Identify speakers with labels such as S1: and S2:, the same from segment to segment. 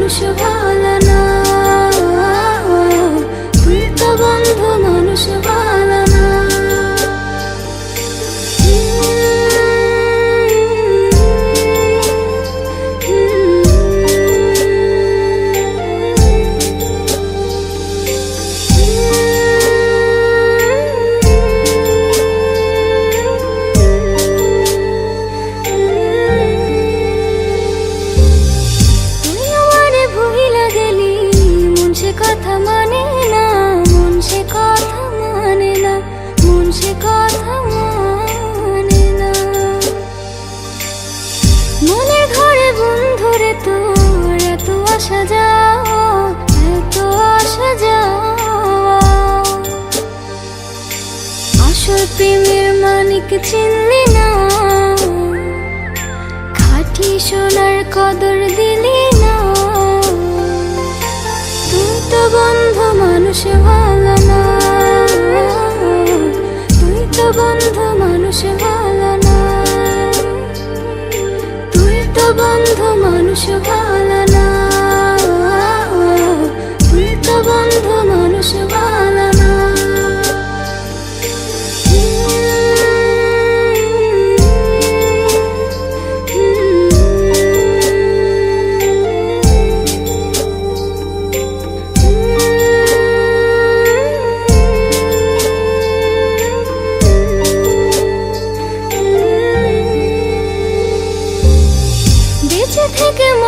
S1: বন্ধু যাওয়া এত প্রেমের মানিক চিনলি না। খাঁটি সোনার কদর দিলি না। তুই তো বন্ধু, মানুষ ভালো না। তুই তো বন্ধু, মানুষ ভালো না। তুই তো বন্ধু, মানুষ ভালো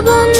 S1: Babam